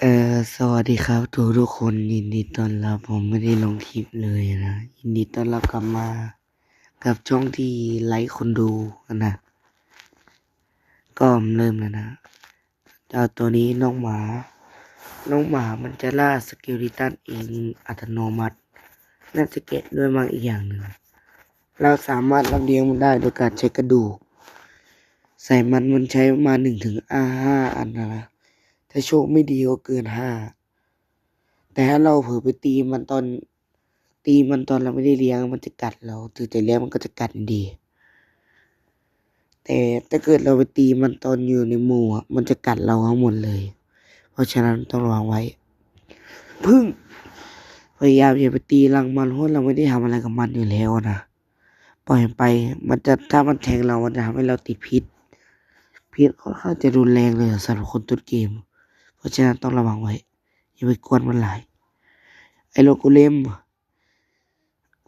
เอ่อสวัสดีครับ ทุกทุกคนยินดีต้อนรับ ผมไม่ได้ลงคลิปเลยนะยินดีต้อนรับกลับมา กับช่องที่ไลค์คนดูนะก็เริ่มแล้วนะเจ้าตัวนี้น้องหมา น้องหมามันจะล่าสกิลิตันเองอัตโนมัติ น่าจะเก็ตด้วยมากอีกอย่างหนึ่งเราสามารถลำเลียงมันได้โดยการใช้กระดูก ใส่มันมันใช้ประมาณหนึ่งถึงอาห้าอันนะ ถ้าโชคไม่ดีก็เกินห้าแต่ถ้าเราเผลอไปตีมันตอน ตีมันตอนเราไม่ได้เลี้ยงมันจะกัดเราถึงจะเลี้ยงมันก็จะกัดดี แต่ถ้าเกิดเราไปตีมันตอนอยู่ในหมู่มันจะกัดเราทั้งหมดเลย เพราะฉะนั้นต้องระวังไว้พึ่งพยายามอย่าไปตีรังมันเพราะเราไม่ได้ทำอะไรกับมันอยู่แล้วนะปล่อยไป มันจะถ้ามันแทงเรา มันจะทำให้เราติดพิษ พิษค่อนข้างจะรุนแรงเลยสำหรับคนต้นเกม เพราะฉะนั้นต้องระวังไว้ อย่าไปกวนมันหลาย ไอโลโกเลม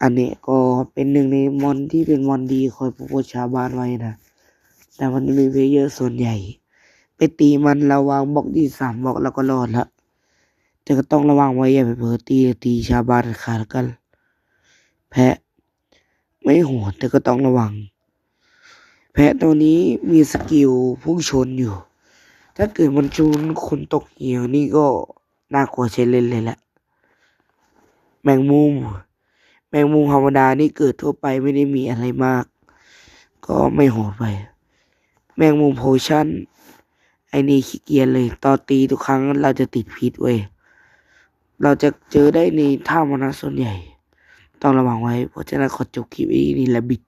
อันนี้ก็เป็นหนึ่งในมอนที่เป็นมอนดีคอยปกป้องชาวบ้านไว้นะ แต่มันมีเพเยอร์ส่วนใหญ่ ไปตีมันระวังบล็อกที่สามบล็อกแล้วก็รอดละแต่ก็ต้องระวังไว้อย่าไปเผลอตีตีชาวบ้านขาดกัน แพะไม่โหดแต่ก็ต้องระวัง แพะตัวนี้มีสกิลพุ่งชนอยู่ ถ้าเกิดมันชนคนตกเหวนี่ก็น่ากลัวใช้เล่นเลยแหละ แมงมุม แมงมุมธรรมดานี่เกิดทั่วไปไม่ได้มีอะไรมาก ก็ไม่โหดไป แมงมุมโพชั่น ไอ้นี่ขี้เกียจเลย ตอนตีทุกครั้งเราจะติดพิษเว้ย เราจะเจอได้ในท่ามนะส่วนใหญ่ ต้องระวังไว้ เพราะฉะนั้นขอจบคลิปนี้นี่แหละบิด